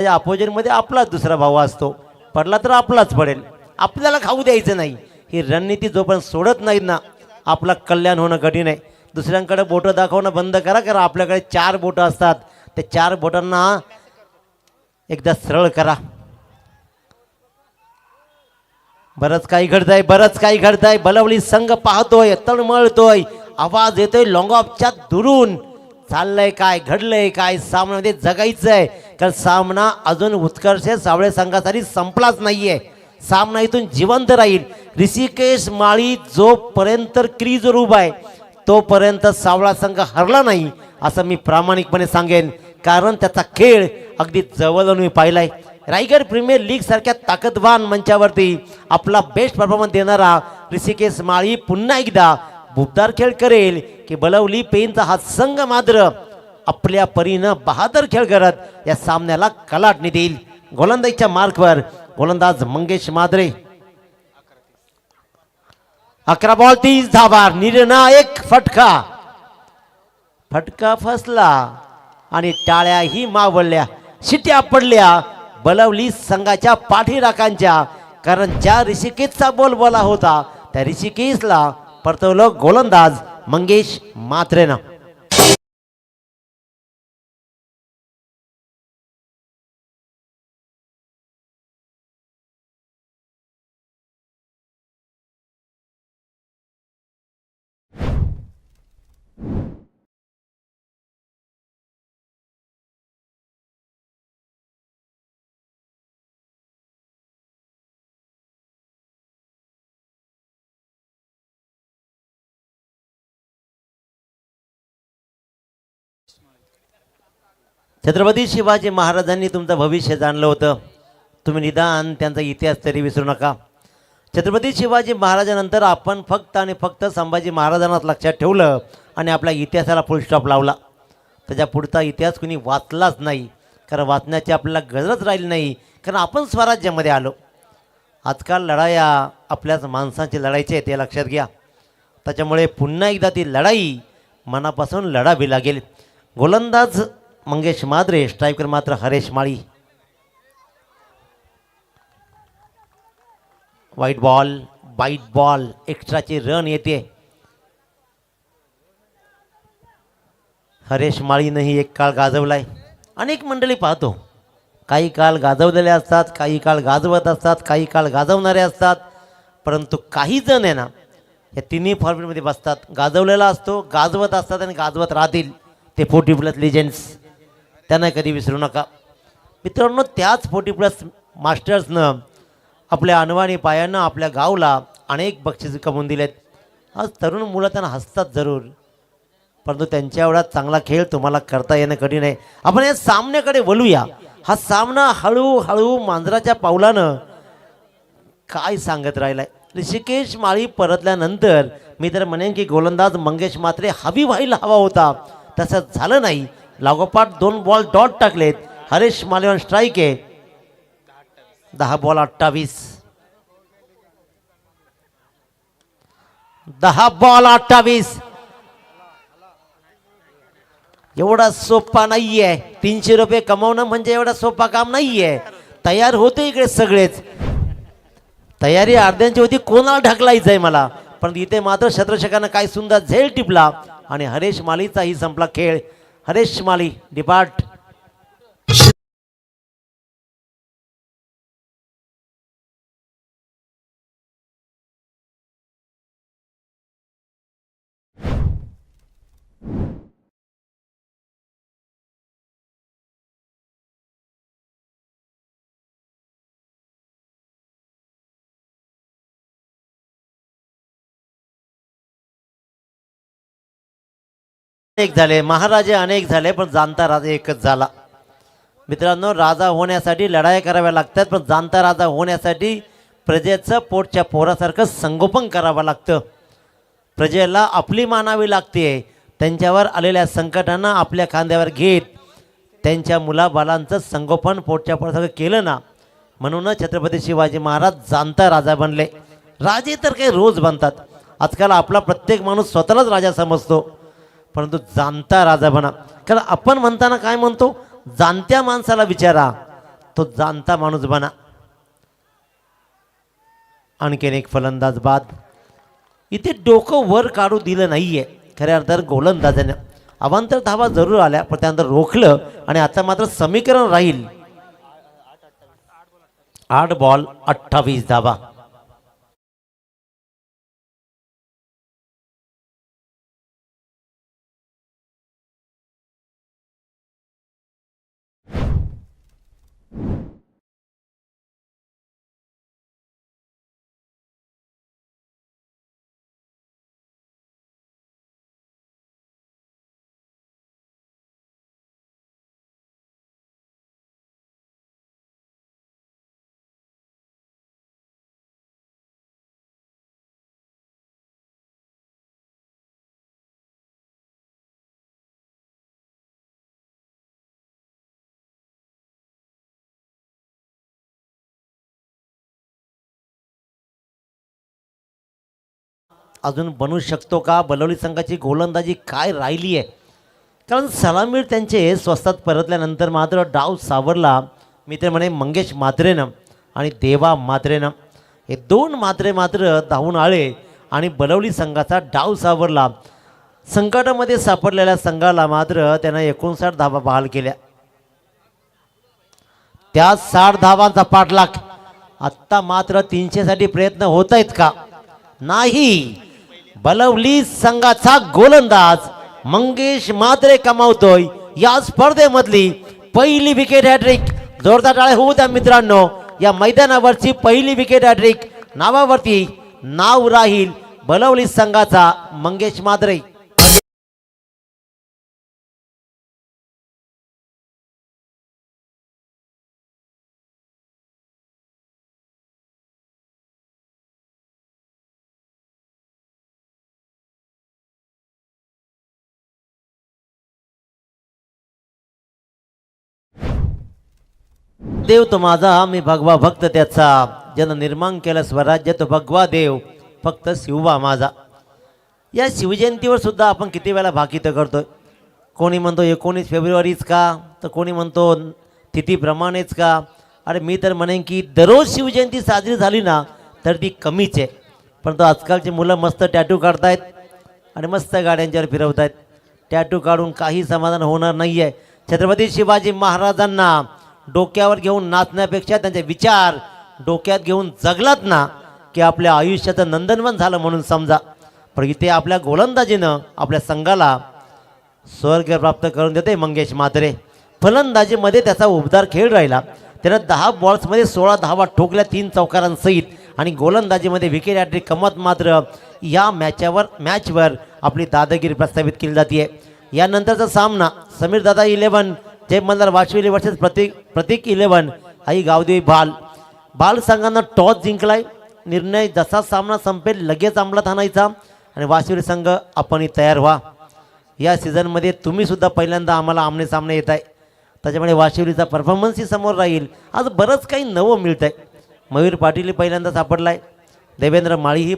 त्याच्या अपोजिटमध्ये आपलाच दुसरा भाऊ असतो. पडला तर आपलाच पडेल. आपल्याला खाऊ द्यायचं नाही. ही रणनीती जोपर्यंत सोडत नाहीत ना आपला कल्याण होणं कठीण आहे. दुसऱ्यांकडे बोटं दाखवणं बंद करा कारण आपल्याकडे चार बोटं असतात. त्या चार बोटांना एकदा सरळ करा. बरंच काही घडतंय बरंच काही घडतंय. बलवली संघ पाहतोय तळमळतोय. आवाज येतोय लॉंगॉपच्या दुरून. चाललंय काय घडलंय काय सामन्यामध्ये जगायचंय. कारण सामना अजून उत्कर्ष सावळे संघासाठी संपलाच नाही आहे सामना इथून जिवंत राहील. ऋषिकेश माळी जोपर्यंत क्रीजवर उभा आहे तोपर्यंत सावळा संघ हरला नाही असं मी प्रामाणिकपणे सांगेन. कारण त्याचा खेळ अगदी जवळून मी पाहिलाय. रायगड प्रीमियर लीग सारख्या ताकदवान मंचावरती आपला बेस्ट परफॉर्मन्स देणारा ऋषिकेश माळी पुन्हा एकदा बुबदार खेळ करेल की बलवली पेनचा हा संघ मात्र आपल्या परीनं बहादर खेळ करत या सामन्याला कलाटणी देईल गोलंदाजीच्या मार्कवर गोलंदाज मंगेश मादरे अकरा बॉल तीस धावा निर्णायक फटका. फटका फसला आणि टाळ्याही मावळल्या शिट्या पडल्या बलवली संघाच्या पाठीराखांच्या. कारण ज्या ऋषिकेशचा बोल बोला होता त्या ऋषिकेशला परतवलं गोलंदाज मंगेश मात्रेनं छत्रपती शिवाजी महाराजांनी तुमचं भविष्य जाणलं होतं. तुम्ही निदान त्यांचा इतिहास तरी विसरू नका. छत्रपती शिवाजी महाराजानंतर आपण फक्त आणि फक्त संभाजी महाराजांनाच लक्षात ठेवलं आणि आपल्या इतिहासाला फुल स्टॉप लावला. त्याच्या पुढचा इतिहास कुणी वाचलाच नाही. कारण वाचण्याची आपल्याला गरज राहिली नाही. कारण आपण स्वराज्यामध्ये आलो. आजकाल लढाया आपल्याच माणसांची लढायची आहे ते लक्षात घ्या. त्याच्यामुळे पुन्हा एकदा ती लढाई मनापासून लढावी लागेल. गोलंदाज मंगेश माद्रे स्ट्राईकर मात्र Haresh Mali white ball wide ball एक्स्ट्राची run येते हरेश माळीनंही एक काळ गाजवलाय अनेक मंडळी पाहतो काही काळ गाजवलेले असतात काही काळ गाजवत असतात काही काळ गाजवणारे असतात परंतु काही जण आहे ना या तिन्ही फॉर्मेटमध्ये बसतात गाजवलेला असतो गाजवत असतात आणि गाजवत राहतील ते फोर्टी प्लस लिजेंड्स त्यांना कधी विसरू नका. मित्रांनो त्याच फोर्टी प्लस मास्टर्सनं आपल्या अनवाणी पायानं आपल्या गावला अनेक बक्षीस कमवून दिलेत. आज तरुण मुलं त्यांना हसतात जरूर परंतु त्यांच्या एवढा चांगला खेळ तुम्हाला करता येणं कठीण आहे. आपण या सामन्याकडे वळूया. हा सामना हळूहळू मांजराच्या पावलानं काय सांगत राहिलाय? ऋषिकेश माळी परतल्यानंतर मी तर म्हणेन की गोलंदाज मंगेश मात्रे हवी व्हायला हवा होता. तसं झालं नाही. लागोपाठ दोन बॉल डॉट टाकलेत. हरेश मालेवान स्ट्राईक आहे. दहा बॉल अठ्ठावीस. दहा बॉल अठ्ठावीस. एवढा सोपा नाहीये. तीनशे रुपये कमावणं म्हणजे एवढा सोपा काम नाहीये. तयार होते इकडे सगळेच. तयारी अर्ध्यांची होती कोणाला ढकलायचंय मला? पण इथे मात्र शत्रशकानं काय सुंदर झेल टिपला आणि हरेश मालीचाही संपला खेळ. हरेश माली डिपार्ट अनेक झाले महाराजे अनेक झाले पण जाणता राजा एकच झाला. मित्रांनो राजा होण्यासाठी लढाई कराव्या लागतात पण जाणता राजा होण्यासाठी प्रजेचं पोटच्या पोरासारखं संगोपन करावं लागतं. प्रजेला आपली मानावी लागते. त्यांच्यावर आलेल्या संकटांना आपल्या खांद्यावर घेत त्यांच्या मुलाबालांचं संगोपन पोटच्या पोरासारखं केलं ना म्हणूनच छत्रपती शिवाजी महाराज जाणता राजा बनले. राजे तर काही रोज बनतात. आजकाल आपला प्रत्येक माणूस स्वतःलाच राजा समजतो. परंतु जाणता राजा बना. कारण आपण म्हणताना काय म्हणतो? जाणत्या माणसाला विचारा. तो जाणता माणूस बना. आणखीन एक फलंदाज बाद. इथे डोकं वर काढू दिलं नाहीये. खऱ्या अर्थानं गोलंदाजानं. अवांतर धावा जरूर आल्या पण त्यानंतर रोखलं आणि आता मात्र समीकरण राहील. आठ बॉल अठ्ठावीस धावा. अजून बनू शकतो का? बलवली संघाची गोलंदाजी काय राहिली आहे? कारण सलामीर त्यांचे स्वस्तात परतल्यानंतर मात्र डाव सावरला. मी तर म्हणे मंगेश मात्रेनं आणि देवा मात्रेनं. हे दोन मात्रे मात्र धावून आले आणि बलवली संघाचा डाव सावरला. संकटामध्ये सापडलेल्या संघाला मात्र त्यानं एकोणसाठ धावा बहाल केल्या. त्या साठ धावांचा पाठलाग. आत्ता मात्र तीनशेसाठी प्रयत्न होत आहेत का? नाही. बलवली संघाचा गोलंदाज मंगेश मात्रे कमावतोय. या स्पर्धेमधली पहिली विकेट हॅट्रिक जोरदार टाळे होऊ द्या मित्रांनो. या मैदानावरची पहिली विकेट हॅट्रिक नावावरती नाव राहील बलवली संघाचा मंगेश मात्रे. देव तो माझा मी भगवा भक्त त्याचा. ज्यानं निर्माण केलं स्वराज्य तो भगवा देव फक्त शिवबा माझा. या शिवजयंतीवर सुद्धा आपण किती वेळा भाकितं करतोय. कोणी म्हणतो एकोणीस फेब्रुवारीच का? तर कोणी म्हणतो तिथीप्रमाणेच का? अरे मी तर म्हणेन की दररोज शिवजयंती साजरी झाली ना तर ती कमीच आहे. परंतु आजकालची मुलं मस्त टॅटू काढतायत आणि मस्त गाड्यांच्यावर फिरवतायत. आहेत टॅटू काढून काही समाधान होणार नाही आहे छत्रपती शिवाजी महाराजांना डोक्यावर घेऊन नाचण्यापेक्षा त्यांचे विचार डोक्यात घेऊन जगलात ना की आपल्या आयुष्याचं नंदनवन झालं म्हणून समजा. पण इथे आपल्या गोलंदाजीनं आपल्या संघाला स्वर्ग प्राप्त करून देते मंगेश मात्रे फलंदाजीमध्ये त्याचा उबदार खेळ राहिला. त्यानं दहा बॉल्समध्ये सोळा धावा ठोकल्या तीन चौकारांसहित आणि गोलंदाजीमध्ये विकेट यात्री कमत मात्र या मॅचावर मॅचवर आपली दादागिरी प्रस्थापित केली जाते यानंतरचा सामना समीर दादा इलेव्हन जय मल्हार वाशविली वर्सेस प्रतीक प्रतीक इलेव्हन आई गावदेवी बाल. बाल संघानं टॉस जिंकलाय. निर्णय जसा सामना संपेल लगेच अंमलात आणायचा. आणि वाशिवली संघ आपणही तयार व्हा. या सीझनमध्ये तुम्हीसुद्धा पहिल्यांदा आम्हाला आमने सामने येत आहे. त्याच्यामुळे वाशिवलीचा परफॉर्मन्सही समोर राहील. आज बरंच काही नवं मिळतं आहे मयूर पाटीलही पहिल्यांदा सापडला आहे देवेंद्र माळीही